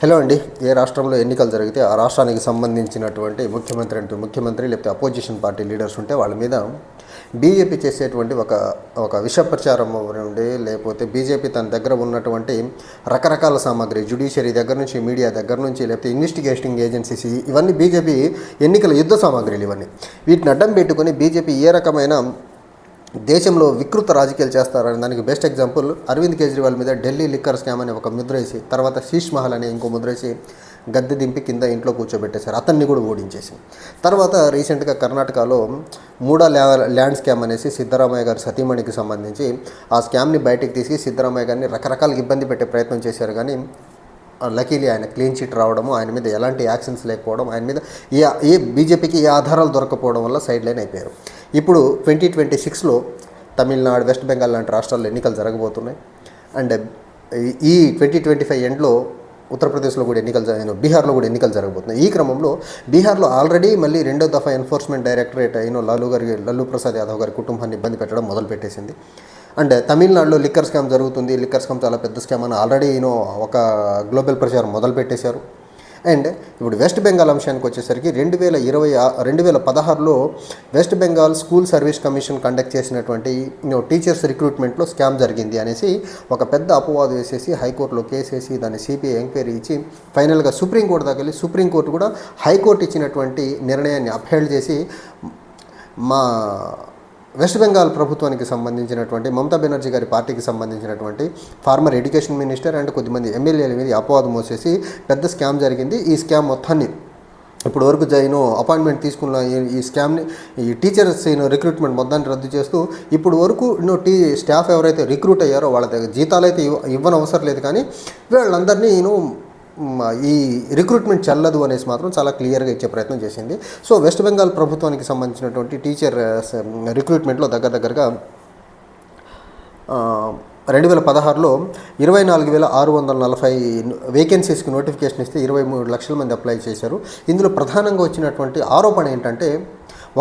Hello అండి. ఏ రాష్ట్రంలో ఎన్నికలు జరిగితే ఆ రాష్ట్రానికి సంబంధించినటువంటి ముఖ్యమంత్రి అంటూ ముఖ్యమంత్రి లేకపోతే అపోజిషన్ పార్టీ లీడర్స్ ఉంటే వాళ్ళ మీద బీజేపీ చేసేటువంటి ఒక ఒక విష ప్రచారం నుండి లేకపోతే బీజేపీ తన దగ్గర ఉన్నటువంటి రకరకాల సామాగ్రి జ్యుడిషియరీ దగ్గర నుంచి మీడియా దగ్గర నుంచి లేకపోతే ఇన్వెస్టిగేటింగ్ ఏజెన్సీస్ ఇవన్నీ బీజేపీ ఎన్నికల యుద్ధ సామాగ్రిలు ఇవన్నీ. వీటిని అడ్డం పెట్టుకొని బీజేపీ ఏ రకమైన దేశంలో వికృత రాజకీయాలు చేస్తారని దానికి బెస్ట్ ఎగ్జాంపుల్ అరవింద్ కేజ్రీవాల్ మీద ఢిల్లీ లిక్కర్ స్కామ్ అనే ఒక ముద్రేసి తర్వాత శీష్ మహల్ అనే ఇంకో ముద్రేసి గద్దె దింపి కింద ఇంట్లో కూర్చోబెట్టేశారు. అతన్ని కూడా ఓడించేసి తర్వాత రీసెంట్గా కర్ణాటకలో మూడా ల్యాండ్ స్కామ్ అనేసి సిద్ధరామయ్య గారి సతీమణికి సంబంధించి ఆ స్కామ్ని బయటికి తీసి సిద్ధరామయ్య గారిని రకరకాల ఇబ్బంది పెట్టే ప్రయత్నం చేశారు. కానీ లకీలీ ఆయన క్లీన్ చిట్ రావడము ఆయన మీద ఎలాంటి యాక్షన్స్ లేకపోవడం ఆయన మీద ఏ ఏ బీజేపీకి ఏ ఆధారాలు దొరకపోవడం వల్ల సైడ్ లైన్ అయిపోయారు. ఇప్పుడు ట్వంటీ ట్వంటీ సిక్స్లో తమిళనాడు వెస్ట్ బెంగాల్ లాంటి రాష్ట్రాల్లో ఎన్నికలు జరగబోతున్నాయి. అండ్ ఈ ట్వంటీ ట్వంటీ ఫైవ్ ఎండ్లో ఉత్తరప్రదేశ్లో కూడా ఎన్నికలు జరగ బీహార్లో కూడా ఎన్నికలు జరగబోతున్నాయి. ఈ క్రమంలో బీహార్లో ఆల్రెడీ మళ్ళీ రెండో దఫా ఎన్ఫోర్స్మెంట్ డైరెక్టరేట్ అయిన లాలూ గారి లల్లు ప్రసాద్ యాదవ్ గారి కుటుంబాన్ని ఇబ్బంది పెట్టడం మొదలుపెట్టేసింది. అండ్ తమిళనాడులో లిక్కర్ స్కామ్ జరుగుతుంది. లిక్కర్ స్కామ్ చాలా పెద్ద స్కామ్ అని ఆల్రెడీ యూనో ఒక గ్లోబల్ ప్రచారం మొదలు పెట్టేశారు అండ్ ఇప్పుడు వెస్ట్ బెంగాల్ అంశానికి వచ్చేసరికి రెండు వేల ఇరవై రెండు వేల పదహారులో West Bengal school service commission conduct చేసినటువంటి టీచర్స్ రిక్రూట్మెంట్లో స్కామ్ జరిగింది అనేసి ఒక పెద్ద అపవాదు వేసేసి హైకోర్టులో కేసు వేసి దాన్ని సిబిఐ ఎంక్వైరీ ఇచ్చి ఫైనల్గా సుప్రీంకోర్టు దాకా వెళ్ళి సుప్రీంకోర్టు కూడా హైకోర్టు ఇచ్చినటువంటి నిర్ణయాన్ని అప్హెల్డ్ చేసి మా వెస్ట్ బెంగాల్ ప్రభుత్వానికి సంబంధించినటువంటి మమతా బెనర్జీ గారి పార్టీకి సంబంధించినటువంటి ఫార్మర్ ఎడ్యుకేషన్ మినిస్టర్ అండ్ కొద్దిమంది ఎమ్మెల్యేల మీద అపవాదం మోసేసి పెద్ద స్కామ్ జరిగింది. ఈ స్కామ్ మొత్తాన్ని ఇప్పుడు వరకు జైను అపాయింట్మెంట్ తీసుకున్న ఈ- స్కామ్ని ఈ టీచర్స్ యూనో రిక్రూట్మెంట్ మొత్తాన్ని రద్దు చేస్తూ ఇప్పుడు వరకు యూనో టీ స్టాఫ్ ఎవరైతే రిక్రూట్ అయ్యారో వాళ్ళ దగ్గర జీతాలు అయితే ఇవ్వ లేదు కానీ వీళ్ళందరినీ నేను ఈ రిక్రూట్మెంట్ చెల్లదు అనేసి మాత్రం చాలా క్లియర్గా ఇచ్చే ప్రయత్నం చేసింది. సో వెస్ట్ బెంగాల్ ప్రభుత్వానికి సంబంధించినటువంటి టీచర్ రిక్రూట్మెంట్లో దగ్గర దగ్గరగా రెండు వేల పదహారులో ఇరవై నాలుగు వేల ఆరు వందల నలభై వేకెన్సీస్కి నోటిఫికేషన్ ఇస్తే ఇరవై మూడు లక్షల మంది అప్లై చేశారు. ఇందులో ప్రధానంగా వచ్చినటువంటి ఆరోపణ ఏంటంటే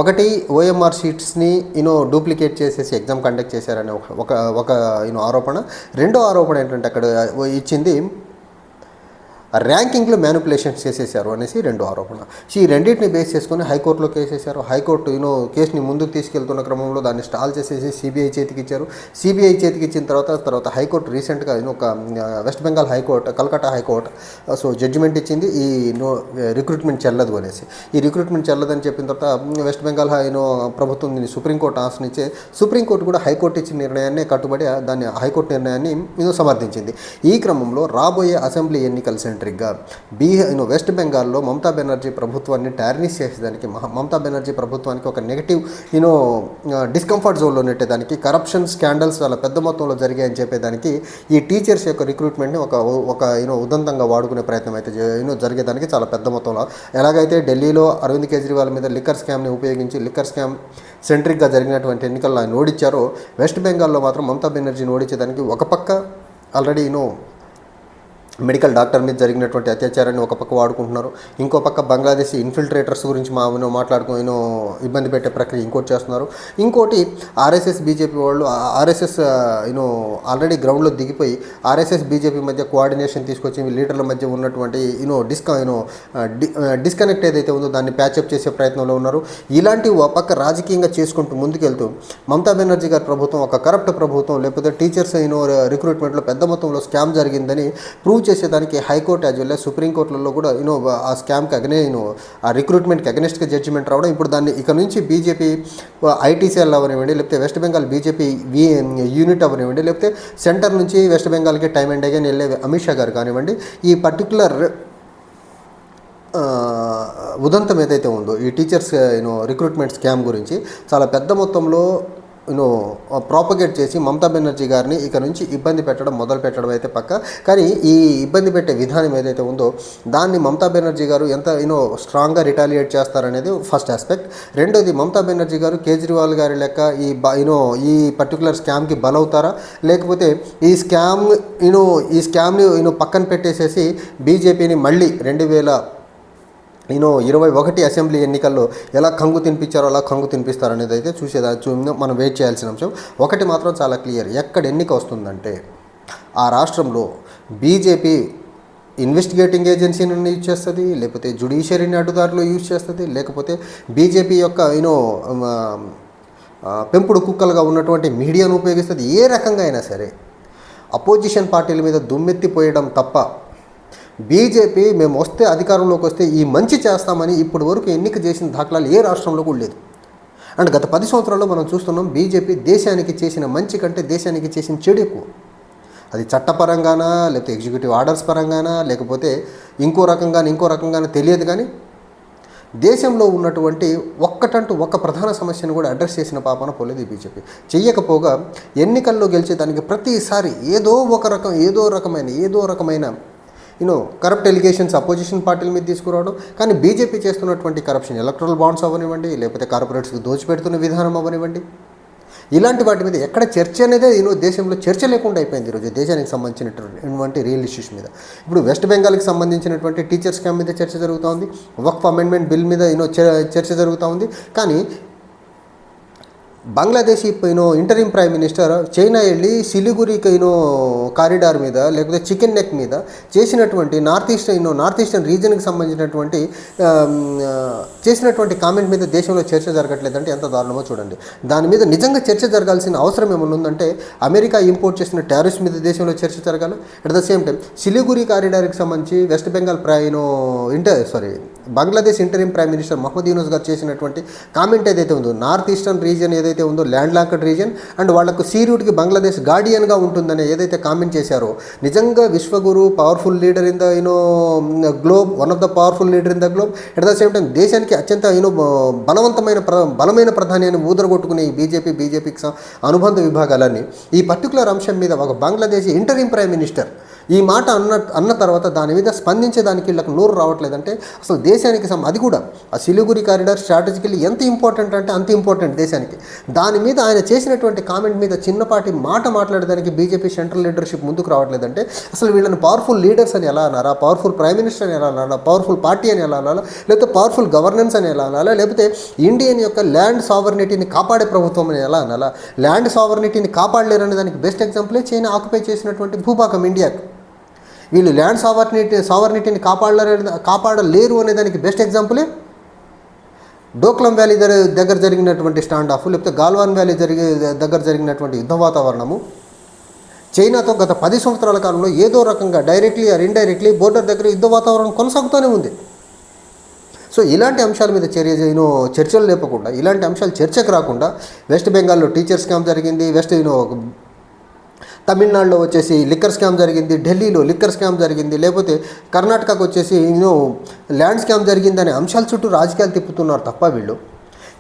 ఒకటి ఓఎంఆర్ షీట్స్ని యూనో డూప్లికేట్ చేసేసి ఎగ్జామ్ కండక్ట్ చేశారనే ఒక ఒక ఒక యూనో ఆరోపణ. రెండో ఆరోపణ ఏంటంటే అక్కడ ఇచ్చింది ర్యాంకింగ్లో మ్యానిపులేషన్స్ చేసేసారు అనేసి రెండు ఆరోపణ సో ఈ రెండింటిని బేస్ చేసుకుని హైకోర్టులో కేసు వేశారు. హైకోర్టు యూనో కేసుని ముందుకు తీసుకెళ్తున్న క్రమంలో దాన్ని స్టాల్ చేసేసి సిబిఐ చేతికి ఇచ్చారు. సిబిఐ చేతికి ఇచ్చిన తర్వాత తర్వాత హైకోర్టు రీసెంట్గా యూనో ఒక West Bengal high court Calcutta high court so judgement ఇచ్చింది. ఈ నో రిక్రూట్మెంట్ చెల్లదు అనేసి. ఈ రిక్రూట్మెంట్ చెల్లదని చెప్పిన తర్వాత వెస్ట్ బెంగాల్ యూనో ప్రభుత్వం దీన్ని సుప్రీంకోర్టు ఆశనిచ్చే సుప్రీంకోర్టు కూడా హైకోర్టు ఇచ్చిన నిర్ణయాన్ని కట్టుబడి దాన్ని హైకోర్టు నిర్ణయాన్ని యూనో సమర్థించింది. ఈ క్రమంలో రాబోయే అసెంబ్లీ ఎన్నికల సెంట్రిక్గా బీహార్ యూనో వెస్ట్ బెంగాల్లో మమతా బెనర్జీ ప్రభుత్వాన్ని టార్నిష్ చేసేదానికి మహా- మమతా బెనర్జీ ప్రభుత్వానికి ఒక నెగిటివ్ యూనో డిస్కంఫర్ట్ జోన్లో నెట్టేదానికి కరప్షన్ స్కాండల్స్ చాలా పెద్ద మొత్తంలో జరిగాయని చెప్పేదానికి ఈ టీచర్స్ యొక్క రిక్రూట్మెంట్ని ఒక ఒక యూనో ఉదంతంగా వాడుకునే ప్రయత్నం అయితే యూనో జరిగేదానికి చాలా పెద్ద మొత్తంలో. ఎలాగైతే ఢిల్లీలో అరవింద్ కేజ్రీవాల్ మీద లిక్కర్ స్కామ్ని ఉపయోగించి లిక్కర్ స్కామ్ సెంట్రిక్గా జరిగినటువంటి ఎన్నికల్లో ఆయన ఓడించారో వెస్ట్ బెంగాల్లో మాత్రం మమతా బెనర్జీని ఓడించేదానికి ఒక పక్క ఆల్రెడీ యూనో మెడికల్ డాక్టర్ మీద జరిగినటువంటి అత్యాచారాన్ని ఒక పక్క వాడుకుంటున్నారు. ఇంకో పక్క బంగ్లాదేశ్ ఇన్ఫిల్ట్రేటర్స్ గురించి మా ఆమెను మాట్లాడుకుని యూనో ఇబ్బంది పెట్టే ప్రక్రియ ఇంకోటి చేస్తున్నారు. ఇంకోటి ఆర్ఎస్ఎస్ బీజేపీ వాళ్ళు ఆర్ఎస్ఎస్ యూనో ఆల్రెడీ గ్రౌండ్లో దిగిపోయి ఆర్ఎస్ఎస్ బీజేపీ మధ్య కోఆర్డినేషన్ తీసుకొచ్చి లీడర్ల మధ్య ఉన్నటువంటి యూనో డిస్క యూనో డిస్కనెక్ట్ ఏదైతే ఉందో దాన్ని ప్యాచప్ చేసే ప్రయత్నంలో ఉన్నారు. ఇలాంటి ఒక పక్క రాజకీయంగా చేసుకుంటూ ముందుకెళ్తూ మమతా బెనర్జీ గారి ప్రభుత్వం ఒక కరప్ట్ ప్రభుత్వం లేకపోతే టీచర్స్ యూనో రిక్రూట్మెంట్లో పెద్ద మొత్తంలో స్కామ్ జరిగిందని ప్రూవ్ చేసేదానికి హైకోర్టు యాజ్ వెల్ సుప్రీంకోర్టులలో కూడా యూనో ఆ స్కామ్కి అగనే యూనో ఆ రిక్రూట్మెంట్కి అగెనిస్ట్గా జడ్జిమెంట్ రావడం ఇప్పుడు దాన్ని ఇక నుంచి బీజేపీ ఐటీసీఎల్ అవనివ్వండి లేకపోతే వెస్ట్ బెంగాల్ బీజేపీ వి యూనిట్ అవనివ్వండి లేకపోతే సెంటర్ నుంచి వెస్ట్ బెంగాల్కి టైం అండ్ అగైన్ వెళ్ళే అమిత్ షా గారు కానివ్వండి ఈ పర్టికులర్ ఉదంతం ఏదైతే ఉందో ఈ టీచర్స్ యూనో రిక్రూట్మెంట్ స్కామ్ గురించి చాలా పెద్ద మొత్తంలో ప్రాపగేట్ చేసి మమతా బెనర్జీ గారిని ఇక నుంచి ఇబ్బంది పెట్టడం మొదలు పెట్టడం అయితే పక్క. కానీ ఈ ఇబ్బంది పెట్టే విధానం ఏదైతే ఉందో దాన్ని మమతా బెనర్జీ గారు ఎంత యూనో స్ట్రాంగ్గా రిటాలియేట్ చేస్తారనేది ఫస్ట్ ఆస్పెక్ట్ రెండోది మమతా బెనర్జీ గారు కేజ్రీవాల్ గారి లెక్క ఈ బ యూనో ఈ పర్టికులర్ స్కామ్కి బలవుతారా? లేకపోతే ఈ స్కామ్ యూనో ఈ స్కామ్ని యూనో పక్కన పెట్టేసేసి బీజేపీని మళ్ళీ రెండు వేల నేను ఇరవై ఒకటి అసెంబ్లీ ఎన్నికల్లో ఎలా కంగు తినిపించారో అలా కంగు తినిపిస్తారు అనేది అయితే చూసేదా చూ మనం వెయిట్ చేయాల్సిన అంశం. ఒకటి మాత్రం చాలా క్లియర్. ఎక్కడ ఎన్నిక వస్తుందంటే ఆ రాష్ట్రంలో బీజేపీ ఇన్వెస్టిగేటింగ్ ఏజెన్సీని యూజ్ చేస్తుంది లేకపోతే జుడిషియరీని అడ్డుదారిలో యూజ్ చేస్తుంది లేకపోతే బీజేపీ యొక్క యూనో పెంపుడు కుక్కలుగా ఉన్నటువంటి మీడియాను ఉపయోగిస్తుంది. ఏ రకంగా అయినా సరే అపోజిషన్ పార్టీల మీద దుమ్మెత్తిపోయడం తప్ప బీజేపీ మేము వస్తే అధికారంలోకి వస్తే ఈ మంచి చేస్తామని ఇప్పటి వరకు ఎన్నిక చేసిన దాఖలాలు ఏ రాష్ట్రంలో కూడా లేదు. అండ్ గత పది సంవత్సరాల్లో మనం చూస్తున్నాం బీజేపీ దేశానికి చేసిన మంచి కంటే దేశానికి చేసిన చెడు ఎక్కువ. అది చట్టపరంగానా లేకపోతే ఎగ్జిక్యూటివ్ ఆర్డర్స్ పరంగానా లేకపోతే ఇంకో రకంగానే ఇంకో రకంగానే తెలియదు కానీ దేశంలో ఉన్నటువంటి ఒక్కటంటూ ఒక్క ప్రధాన సమస్యను కూడా అడ్రస్ చేసిన పాపన పోలేదు ఈ బీజేపీ. చెయ్యకపోగా ఎన్నికల్లో గెలిచేదానికి ప్రతిసారి ఏదో ఒక రకం ఏదో రకమైన ఏదో రకమైన యూనో కరప్ట్ ఎలిగేషన్స్ అపోజిషన్ పార్టీల మీద తీసుకురావడం. కానీ బీజేపీ చేస్తున్నటువంటి కరప్షన్ ఎలక్ట్రల్ బాండ్స్ అవ్వనివ్వండి లేకపోతే కార్పొరేట్స్కి దోచిపెడుతున్న విధానం అవ్వనివ్వండి. ఇలాంటి వాటి మీద ఎక్కడ చర్చ అనేది ఈరోజు దేశంలో చర్చ లేకుండా అయిపోయింది ఈరోజు దేశానికి సంబంధించినటువంటి రియల్ ఇష్యూస్ మీద. ఇప్పుడు వెస్ట్ బెంగాల్కి సంబంధించినటువంటి టీచర్స్ క్యాంప్ మీద చర్చ జరుగుతూ ఉంది వక్ఫ్ అమెండ్మెంట్ బిల్ మీద యూనో చర్చ జరుగుతూ ఉంది కానీ బంగ్లాదేశ్ పోయిన ఇంటరిమ్ ప్రైమ్ మినిస్టర్ చైనా వెళ్ళి సిలిగురికి యూనో కారిడార్ మీద లేకపోతే చికెన్ నెక్ మీద చేసినటువంటి North East you know North Eastern రీజన్కి సంబంధించినటువంటి చేసినటువంటి కామెంట్ మీద దేశంలో చర్చ జరగట్లేదంటే ఎంత దారుణమో చూడండి. దాని మీద నిజంగా చర్చ జరగాల్సిన అవసరం ఏమైనా ఉందంటే అమెరికా ఇంపోర్ట్ చేసిన టారిఫ్స్ మీద దేశంలో చర్చ జరగాలి. At the same time Siliguri కారిడార్కి సంబంధించి వెస్ట్ బెంగాల్ ప్రా inter sorry Bangladesh interim prime minister Mohammad Yunus garu చేసినటువంటి కామెంట్ ఏదైతే ఉందో నార్త్ ఈస్టర్న్ రీజన్ ఏదైతే ఉందో ల్యాండ్ లాక్డ్ రీజన్ అండ్ వాళ్ళకు సీ రూట్కి బంగ్లాదేశ్ గార్డియన్గా ఉంటుందని ఏదైతే కామెంట్ చేశారో నిజంగా Vishwaguru powerful leader in the you know globe one of the powerful leader in the globe at the same time దేశానికి అత్యంత యూనో బలవంతమైన ప్ర బలమైన ప్రధాని అని ఊదరగొట్టుకునే ఈ బీజేపీ బీజేపీకి అనుబంధ విభాగాలన్నీ. ఈ పర్టికులర్ అంశం మీద ఒక బంగ్లాదేశ్ ఇంటరిం ప్రైమ్ మినిస్టర్ ఈ మాట అన్న అన్న తర్వాత దాని మీద స్పందించేదానికి వీళ్ళకి నోరు రావట్లేదంటే అసలు దేశానికి సం అది కూడా ఆ సిలిగురి కారిడార్ స్ట్రాటజికల్లీ ఎంత ఇంపార్టెంట్ అంటే అంత ఇంపార్టెంట్ దేశానికి. దాని మీద ఆయన చేసినటువంటి కామెంట్ మీద చిన్నపాటి మాట మాట్లాడడానికి బీజేపీ సెంట్రల్ లీడర్షిప్ ముందుకు రావట్లేదంటే అసలు వీళ్ళని పవర్ఫుల్ లీడర్స్ అని ఎలా అన్నారా పవర్ఫుల్ ప్రైమ్ మినిస్టర్ అని ఎలా అనాలా? పవర్ఫుల్ పార్టీ అని ఎలా అనాలా? లేకపోతే పవర్ఫుల్ గవర్నెన్స్ అని ఎలా అనాలా? లేకపోతే ఇండియన్ యొక్క ల్యాండ్ సావర్నిటీని కాపాడే ప్రభుత్వం అని ఎలా అనాలా? ల్యాండ్ సావర్నిటీని కాపాడలేరనే దానికి బెస్ట్ ఎగ్జాంపులే చైనా ఆక్యుపై చేసినటువంటి భూభాగం ఇండియాకి. వీళ్ళు ల్యాండ్ సావర్నిటీ సావర్నిటీని కాపాడలేరు కాపాడలేరు అనే దానికి బెస్ట్ ఎగ్జాంపులే డోక్లం వ్యాలీ దగ్గర దగ్గర జరిగినటువంటి స్టాండ్ ఆఫ్ లేకపోతే గాల్వాన్ వ్యాలీ జరిగే దగ్గర జరిగినటువంటి యుద్ధ వాతావరణము చైనాతో గత పది సంవత్సరాల కాలంలో ఏదో రకంగా డైరెక్ట్లీ ఆర్ ఇండైరెక్ట్లీ బోర్డర్ దగ్గర యుద్ధ వాతావరణం కొనసాగుతూనే ఉంది. సో ఇలాంటి అంశాల మీద చర్య యూనో చర్చలు లేపకుండా ఇలాంటి అంశాలు చర్చకు రాకుండా వెస్ట్ బెంగాల్లో టీచర్స్ క్యాంప్ జరిగింది వెస్ట్ యూనో తమిళనాడులో వచ్చేసి లిక్కర్ స్కామ్ జరిగింది ఢిల్లీలో లిక్కర్ స్కామ్ జరిగింది లేకపోతే కర్ణాటకకు వచ్చేసి యూనో ల్యాండ్ స్కామ్ జరిగిందనే అంశాల చుట్టూ రాజకీయాలు తిప్పుతున్నారు తప్ప వీళ్ళు.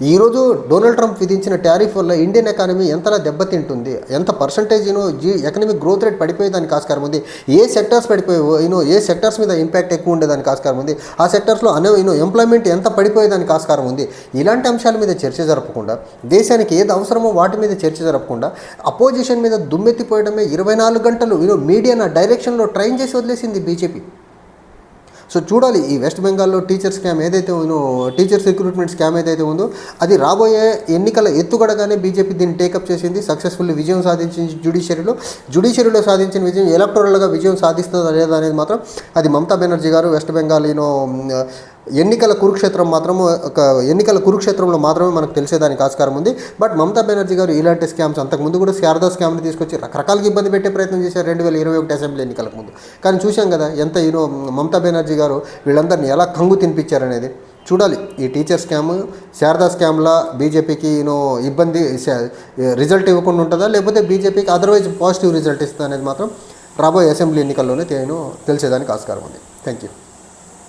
ఈరోజు డొనాల్డ్ ట్రంప్ విధించిన టారిఫ్ వల్ల ఇండియన్ ఎకానమీ ఎంతలా దెబ్బతింటుంది? ఎంత పర్సంటేజ్ యూనో జీ ఎకనమిక్ గ్రోత్ రేట్ పడిపోయేదానికి ఆస్కారం ఉంది. ఏ సెక్టర్స్ పడిపోయేవో యూనో ఏ సెక్టర్స్ మీద ఇంపాక్ట్ ఎక్కువ ఉండేదానికి ఆస్కారం ఉంది. ఆ సెక్టర్స్లో అనే యూనో ఎంప్లాయ్మెంట్ ఎంత పడిపోయేదానికి ఆస్కారం ఉంది? ఇలాంటి అంశాల మీద చర్చ జరపకుండా దేశానికి ఏది అవసరమో వాటి మీద చర్చ జరపకుండా అపోజిషన్ మీద దుమ్మెత్తిపోయడమే ఇరవై నాలుగు గంటలు యూనో మీడియా నా డైరెక్షన్లో ట్రైన్ చేసి వదిలేసింది బీజేపీ. సో చూడాలి ఈ వెస్ట్ బెంగాల్లో టీచర్ స్కామ్ ఏదైతే ఉందో టీచర్స్ రిక్రూట్మెంట్ స్కామ్ ఏదైతే ఉందో అది రాబోయే ఎన్నికల ఎత్తుగడగానే బీజేపీ దీన్ని టేకప్ చేసింది సక్సెస్ఫుల్లీ విజయం సాధించింది జ్యుడిషియరీలో జ్యుడిషియరీలో సాధించిన విజయం ఎలక్టోరల్గా విజయం సాధిస్తుందా లేదా అనేది మాత్రం అది మమతా బెనర్జీ గారు వెస్ట్ బెంగాల్ యూనో ఎన్నికల కురుక్షేత్రం మాత్రము ఒక ఎన్నికల కురుక్షేత్రంలో మాత్రమే మనకు తెలిసేదానికి ఆస్కారం ఉంది. బట్ మమతా బెనర్జీ గారు ఇలాంటి స్కామ్స్ అంతకుముందు కూడా శారదా స్కామ్ని తీసుకొచ్చి రకరకాలుగా ఇబ్బంది పెట్టే ప్రయత్నం చేశారు రెండు వేల ఇరవై ఒకటి అసెంబ్లీ ఎన్నికలకు ముందు. కానీ చూశాం కదా ఎంత ఈనో మమతా బెనర్జీ గారు వీళ్ళందరినీ ఎలా కంగు తినిపించారనేది. చూడాలి ఈ టీచర్ స్కామ్ శారదా స్కామ్లా బీజేపీకి యూనో ఇబ్బంది రిజల్ట్ ఇవ్వకుండా ఉంటుందా? లేకపోతే బీజేపీకి అదర్వైజ్ పాజిటివ్ రిజల్ట్ ఇస్తుందా అనేది మాత్రం రాబోయే అసెంబ్లీ ఎన్నికల్లోనే నేను తెలిసేదానికి ఆస్కారం ఉంది. Thank you